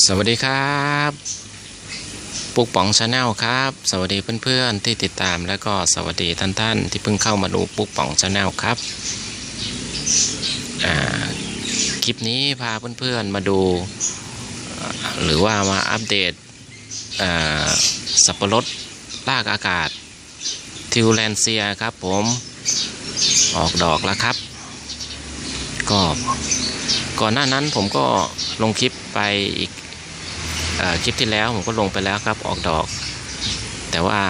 สวัสดีครับปุกป๋องชาแนลครับ สวัสดีเพื่อนๆที่ติดตามแล้วก็สวัสดีท่านๆที่เพิ่งเข้ามาดูปุกป๋องชาแนลครับคลิปนี้พาเพื่อนๆมาดูหรือว่ามาอัปเดตสับปะรดลากอากาศทิวแลนเซียครับผมออกดอกแล้วครับ ก็ก่อนหน้านั้นผมก็ลงคลิปไปอีก คลิปที่แล้วผมก็ลงไปแล้วครับออกดอก แต่ว่า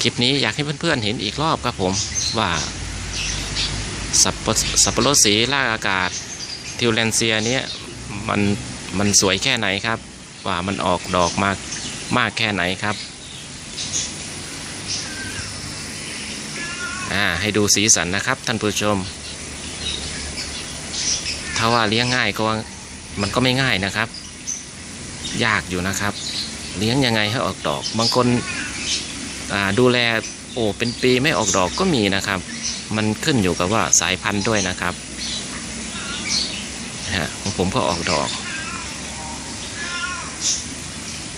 คลิปนี้อยากให้เพื่อนๆเห็นอีกรอบครับผมว่าสับปะสับปะรดสีลากอากาศทิวแลนเซียเนี้ยมันมันสวยแค่ไหนครับ ว่ามันออกดอกมากมากแค่ไหนครับอ่าให้ดูสีสันนะครับท่านผู้ชม ถ้าว่าเลี้ยงง่ายก็ มันก็ไม่ง่ายนะครับ ยากอยู่นะครับ เลี้ยงยังไงให้ออกดอก บางคนดูแลโอ้เป็นปีไม่ออกดอกก็มีนะครับ มันขึ้นอยู่กับว่าสายพันธุ์ด้วยนะครับฮะของผมก็ออกดอก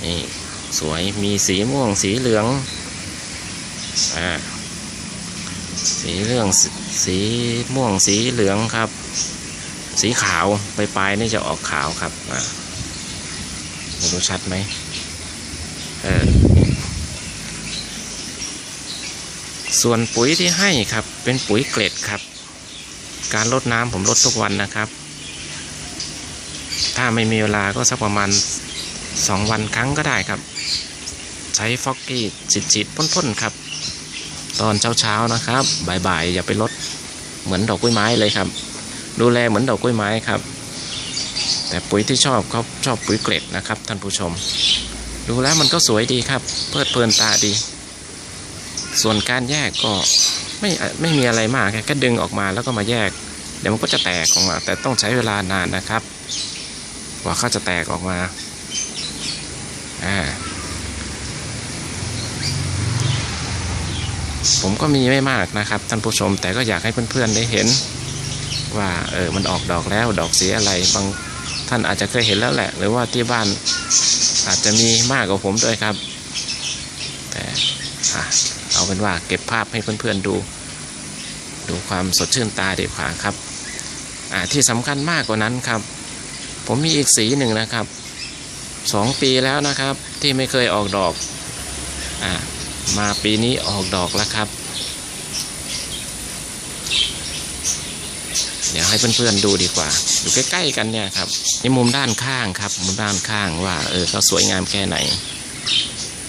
นี่สวยมีสีม่วงสีเหลืองอ่าสีเหลืองสสีม่วงสีเหลืองครับ สีขาวปลายๆนี่จะออกขาวครับอ่าดูชัดไหมเออส่วนปุ๋ยที่ให้ครับเป็นปุ๋ยเกล็ดครับ การลดน้ำผมลดทุกวันนะครับ ถ้าไม่มีเวลาก็สักประมาณสองวันครั้งก็ได้ครับ ใช้ฟอกกี้ฉีดๆพ่นๆครับ ตอนเช้าๆนะครับบ่ายๆอย่าไปลดเหมือนดอกกล้วยไม้เลยครับ ดูแลเหมือนดอกกล้วยไม้ครับ แต่ปุ๋ยที่ชอบเขาชอบปุ๋ยเกล็ดนะครับ ท่านผู้ชม ดูแล้วมันก็สวยดีครับ เพลิดเพลินตาดี ส่วนการแยกก็ไม่ไม่มีอะไรมากแค่ดึงออกมาแล้วก็มาแยก เดี๋ยวมันก็จะแตกออกมา แต่ต้องใช้เวลานานนะครับ กว่าเขาจะแตกออกมาอ่าผมก็มีไม่มากนะครับท่านผู้ชมแต่ก็อยากให้เพื่อนๆได้เห็น ว่าเออมันออกดอกแล้วดอกสีอะไรบางท่านอาจจะเคยเห็นแล้วแหละ หรือว่าที่บ้านอาจจะมีมากกว่าผมด้วยครับ แต่เอาเป็นว่าเก็บภาพให้เพื่อนๆดู ดูความสดชื่นตาดีกว่าครับที่สำคัญมากกว่านั้นครับ ผมมีอีกสีหนึ่งนะครับสองปีแล้วนะครับที่ไม่เคยออกดอกอมาปีนี้ออกดอกแล้วครับ เดี๋ยวให้เพื่อนๆดูดีกว่า อยู่ใกล้ๆกันเนี่ยครับนี่มุมด้านข้างครับ มุมด้านข้างว่า เออเขาสวยงามแค่ไหน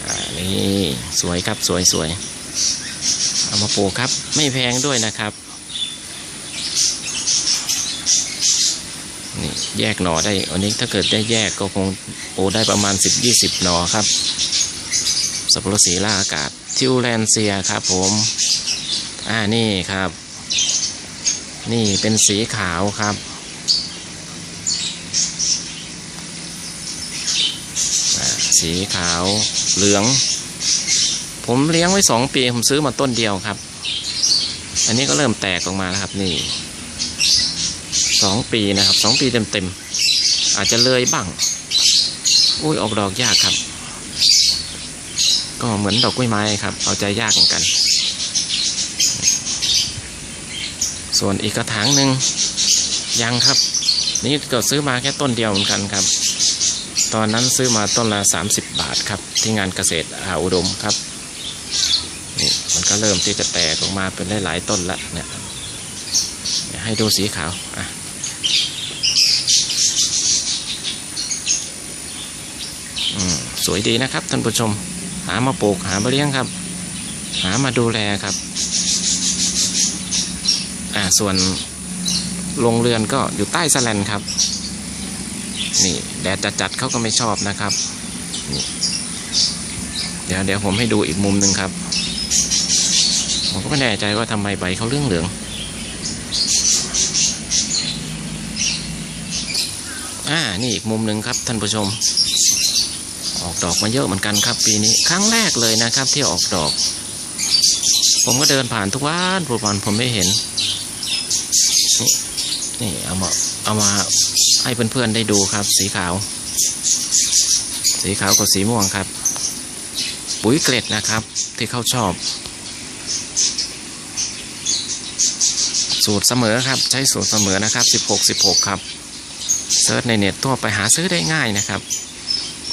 อ่านี่สวยครับสวยสวยเอามาปลูกครับ ไม่แพงด้วยนะครับนี่แยกหน่อได้อันนี้ถ้าเกิดได้แยกก็คงปลูกได้ประมาณ 10-20 หน่อครับสับปะรดสีล่าอากาศทิวแลนเซียครับผม อ่านี่ครับ นี่เป็นสีขาวครับ สีขาวเหลือง ผมเลี้ยงไว้สองปี ผมซื้อมาต้นเดียวครับ อันนี้ก็เริ่มแตกออกมาแล้วครับนี่สองปีนะครับสองปีเต็มๆ อาจจะเลยบ้างอุ้ยออกดอกยากครับ ก็เหมือนดอกกล้วยไม้ครับ เอาใจยากเหมือนกัน ส่วนอีกกระถางหนึ่งยังครับ นี่ก็ซื้อมาแค่ต้นเดียวเหมือนกันครับ ตอนนั้นซื้อมาต้นละ 30 บาทครับ ที่งานเกษตรอาอุดมครับนี่มันก็เริ่มที่จะแตกออกมาเป็นหลายๆต้นละเนี่ยให้ดูสีขาวอะอืมสวยดีนะครับท่านผู้ชม หามาปลูกหามาเลี้ยงครับ หามาดูแลครับ อ่าส่วนโรงเรือนก็อยู่ใต้สแลนครับ นี่แดดจัดๆเขาก็ไม่ชอบนะครับนี่เดี๋ยวเดี๋ยวผมให้ดูอีกมุมหนึ่งครับ ผมก็ไม่แน่ใจว่าทำไมใบเขาเรื่องเหลืองอ่า นี่อีกมุมหนึ่งครับท่านผู้ชม ออกดอกมาเยอะเหมือนกันครับ ปีนี้ครั้งแรกเลยนะครับ ที่ออกดอก ผมก็เดินผ่านทุกวันทุกวันผมไม่เห็น นี่เอามาเอามาให้เพื่อนๆได้ดูครับ สีขาว สีขาวกับสีม่วงครับ ปุ๋ยเกล็ดนะครับ ที่เขาชอบ สูตรเสมอครับ ใช้สูตรเสมอนะครับ 16 16 ครับเซิร์ชในเน็ตทั่วไปหาซื้อได้ง่ายนะครับ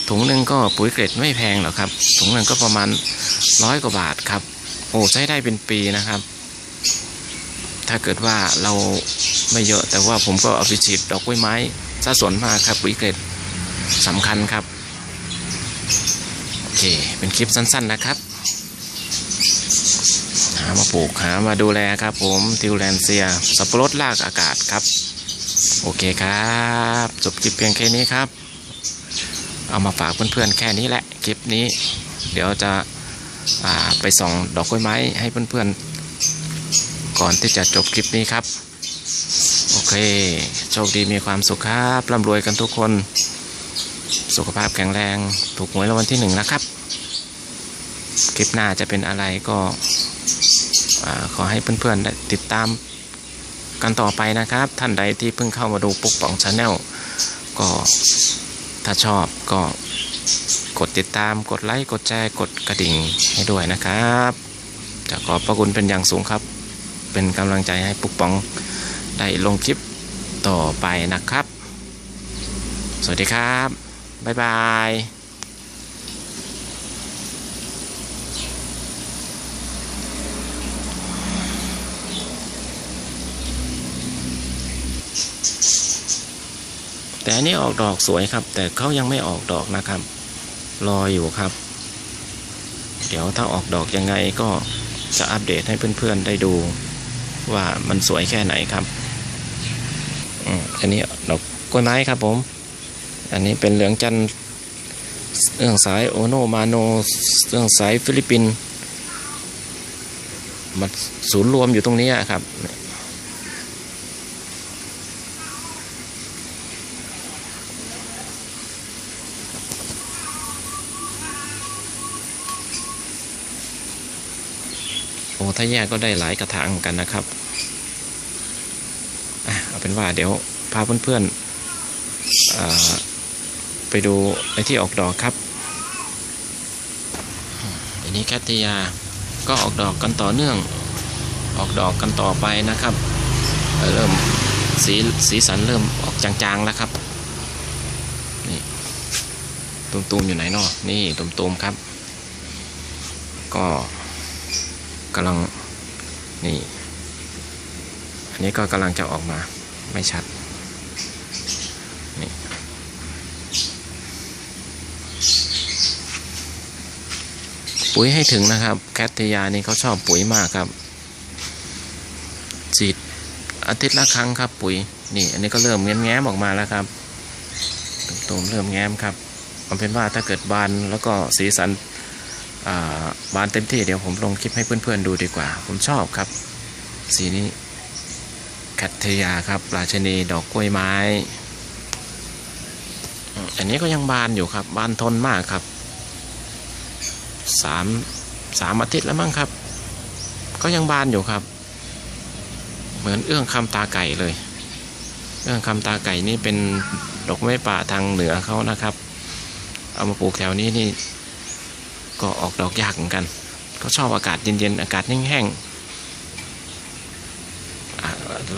ถุงหนึ่งก็ปุ๋ยเกล็ดไม่แพงหรอกครับ ถุงหนึ่งก็ประมาณร้อยกว่าบาทครับ โอ้ใช้ได้เป็นปีนะครับ ถ้าเกิดว่าเรา ไม่เยอะ แต่ว่าผมก็เอาไปฉีดดอกกล้วยไม้ซะส่วนมากครับปุ๋ยเกล็ดสำคัญครับ โอเค เป็นคลิปสั้นๆนะครับ หามาปลูกหามาดูแลครับผมทิวแลนเซียสับปะรดลากอากาศครับ โอเคครับ จบคลิปเพียงแค่นี้ครับ เอามาฝากเพื่อนๆแค่นี้แหละคลิปนี้ เดี๋ยวจะไปส่องดอกกล้วยไม้ให้เพื่อนๆก่อนที่จะจบคลิปนี้ครับ เค โชคดีมีความสุขครับร่ำรวยกันทุกคน สุขภาพแข็งแรง ถูกหวยรางวัลที่หนึ่งนะครับ คลิปหน้าจะเป็นอะไรก็ขอให้เพื่อนๆติดตามกันต่อไปนะครับ ท่านใดที่เพิ่งเข้ามาดูปุ๊กป่องชาแนลก็ถ้าชอบก็กดติดตามกดไลค์กดแชร์กดกระดิ่งให้ด้วยนะครับ จะขอบพระคุณเป็นอย่างสูงครับ เป็นกำลังใจให้ปุ๊กป่อง ได้ลงคลิปต่อไปนะครับ สวัสดีครับ บ๊ายบายแต่อันนี้ออกดอกสวยครับ แต่เขายังไม่ออกดอกนะครับ รออยู่ครับ เดี๋ยวถ้าออกดอกยังไงก็จะอัปเดตให้เพื่อนๆได้ดู ว่ามันสวยแค่ไหนครับ อันนี้ดอกกล้วยไม้ครับผม อันนี้เป็นเหลืองจันเรื่องสายโอโนมาโนเรื่องสายฟิลิปปินส์มันศูนย์รวมอยู่ตรงนี้ครับโอ้ถ้าแยกก็ได้หลายกระถางเหมือนกันนะครับ เป็นว่าเดี๋ยวพาเพื่อนๆไปดูไอ้ที่ออกดอกครับอันนี้แคทติยาก็ออกดอกกันต่อเนื่อง ออกดอกกันต่อไปนะครับ เริ่มสีสีสันเริ่มออกจางๆแล้วครับนี่ตุ่มๆอยู่ไหนนาะนี่ตุ่มๆครับ ก็กำลังนี่ อันนี้ก็กำลังจะออกมา ไม่ชัดนี่ปุ๋ยให้ถึงนะครับ แคทยานี่เขาชอบปุ๋ยมากครับฉีดอาทิตย์ละครั้งครับ ปุ๋ยนี่ อันนี้ก็เริ่มแง้มออกมาแล้วครับตุ่มๆเริ่มแง้มครับมันเป็นว่าถ้าเกิดบานแล้วก็สีสันบานเต็มที่เดี๋ยวผมลงคลิปให้เพื่อนๆดูดีกว่า ผมชอบครับ สีนี้ คทเทยาครับ ราชนีดอกกล้วยไม้ อันนี้ก็ยังบานอยู่ครับ บานทนมากครับสามสามอาทิตย์แล้วมั้งครับ ก็ยังบานอยู่ครับ เหมือนเอื้องคำตาไก่เลย เอื้องคำตาไก่นี่เป็นดอกไม้ป่าทางเหนือเขานะครับ เอามาปลูกแถวนี้นี่ก็ออกดอกยากเหมือนกัน ก็ชอบอากาศเย็นๆ อากาศแห้งๆ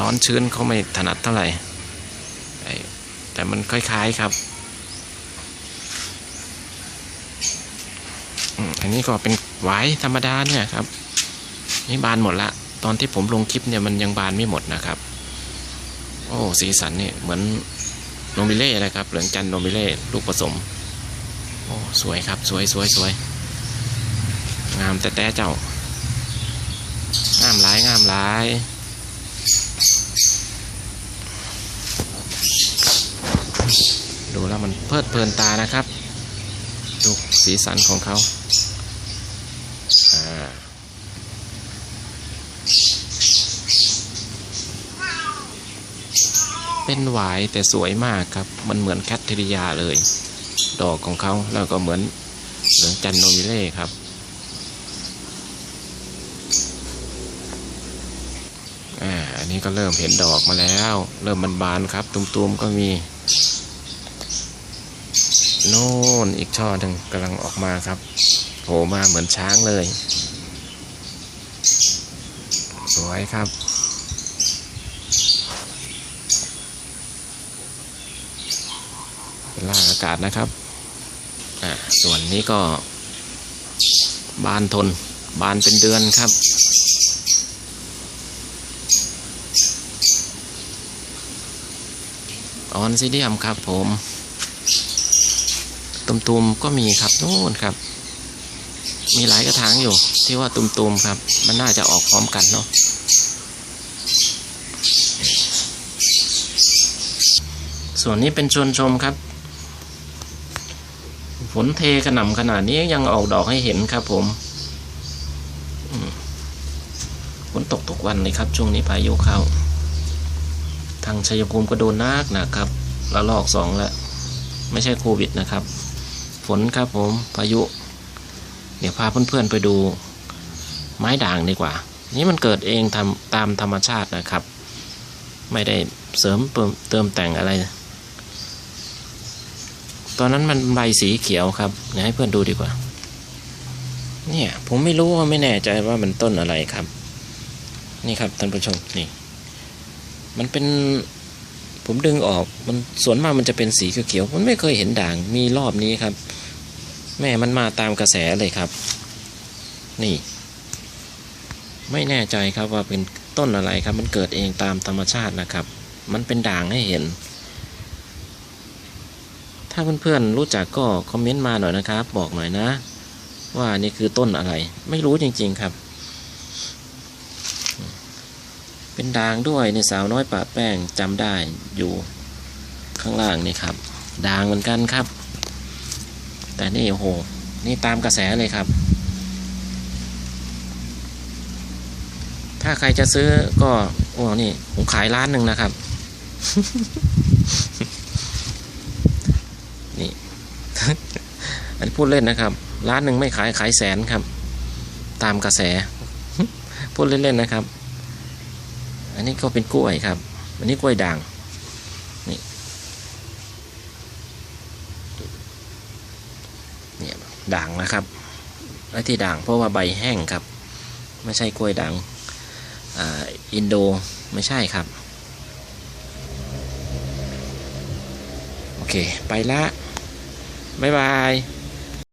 ร้อนชื้นเขาไม่ถนัดเท่าไหร่แต่มันคล้ายๆครับอันนี้ก็เป็นหวายธรรมดาเนี่ยครับ นี่บานหมดละ ตอนที่ผมลงคลิปเนี่ยมันยังบานไม่หมดนะครับ โอ้สีสันนี่เหมือนโนมิเล่เลยครับเหลืองจันทร์โนมิเล่ลูกผสม โอ้สวยครับ สวยสวยสวยงามแต่แต่เจ้างามหลายงามหลาย ดูแล้วมันเพลิดเพลินตานะครับ ดูสีสันของเขาเป็นหวายแต่สวยมากครับ มันเหมือนแคทเทริยาเลย ดอกของเขาแล้วก็เหมือนเหลืองจันโนมิเล่ครับ อ่า อันนี้ก็เริ่มเห็นดอกมาแล้ว เริ่มบานๆครับ ตุมๆก็มี โน่นอีกช่อหนึ่งกำลังออกมาครับโผล่มาเหมือนช้างเลย สวยครับเป็นล่าอากาศนะครับ อ่า ส่วนนี้ก็บานทน บานเป็นเดือนครับ ออนซิเดียมครับผม ตุ่มๆก็มีครับนู่นครับ มีหลายกระถางอยู่ ที่ว่าตุ่มๆครับ มันน่าจะออกพร้อมกันเนาะส่วนนี้เป็นชวนชมครับฝนเทกระหน่ำขนาดนี้ยังออกดอกให้เห็นครับผมฝนตกทุกวันเลยครับ ช่วงนี้พายุเข้า ทางชัยภูมิก็โดนนักนะครับ ละลอกสองแล้ว ไม่ใช่โควิดนะครับ ฝนครับผมพายุ เดี๋ยวพาเพื่อนๆไปดูไม้ด่างดีกว่า นี่มันเกิดเองทำตามธรรมชาตินะครับ ไม่ได้เสริมเติมเติมแต่งอะไร ตอนนั้นมันใบสีเขียวครับเดี๋ยวให้เพื่อนดูดีกว่า เนี่ยผมไม่รู้ว่าไม่แน่ใจว่ามันต้นอะไรครับ นี่ครับท่านผู้ชมนี่ มันเป็นผมดึงออกมันส่วนมากมันจะเป็นสีเขียวๆมันไม่เคยเห็นด่างมีรอบนี้ครับ แม่มันมาตามกระแสเลยครับ นี่ ไม่แน่ใจครับว่าเป็นต้นอะไรครับ มันเกิดเองตามธรรมชาตินะครับ มันเป็นด่างให้เห็น ถ้าเพื่อนๆรู้จักก็คอมเมนต์มาหน่อยนะครับ บอกหน่อยนะ ว่านี่คือต้นอะไร ไม่รู้จริง ๆครับ เป็นด่างด้วยในสาวน้อยปะแป้งจำได้อยู่ข้างล่างนี่ครับด่างเหมือนกันครับ แต่นี่โอ้โห นี่ตามกระแสเลยครับ ถ้าใครจะซื้อก็ โอ้นี่ ผมขายร้านหนึ่งนะครับ นี่ อันนี้พูดเล่นนะครับร้านหนึ่งไม่ขายขายแสนครับ ตามกระแส พูดเล่นๆนะครับ อันนี้ก็เป็นกล้วยครับ อันนี้กล้วยด่าง นี่เนี่ย ด่างนะครับไอ้ที่ด่างเพราะว่าใบแห้งครับ ไม่ใช่กล้วยด่างอ,อินโดไม่ใช่ครับ โอเค ไปละ บ๊ายบาย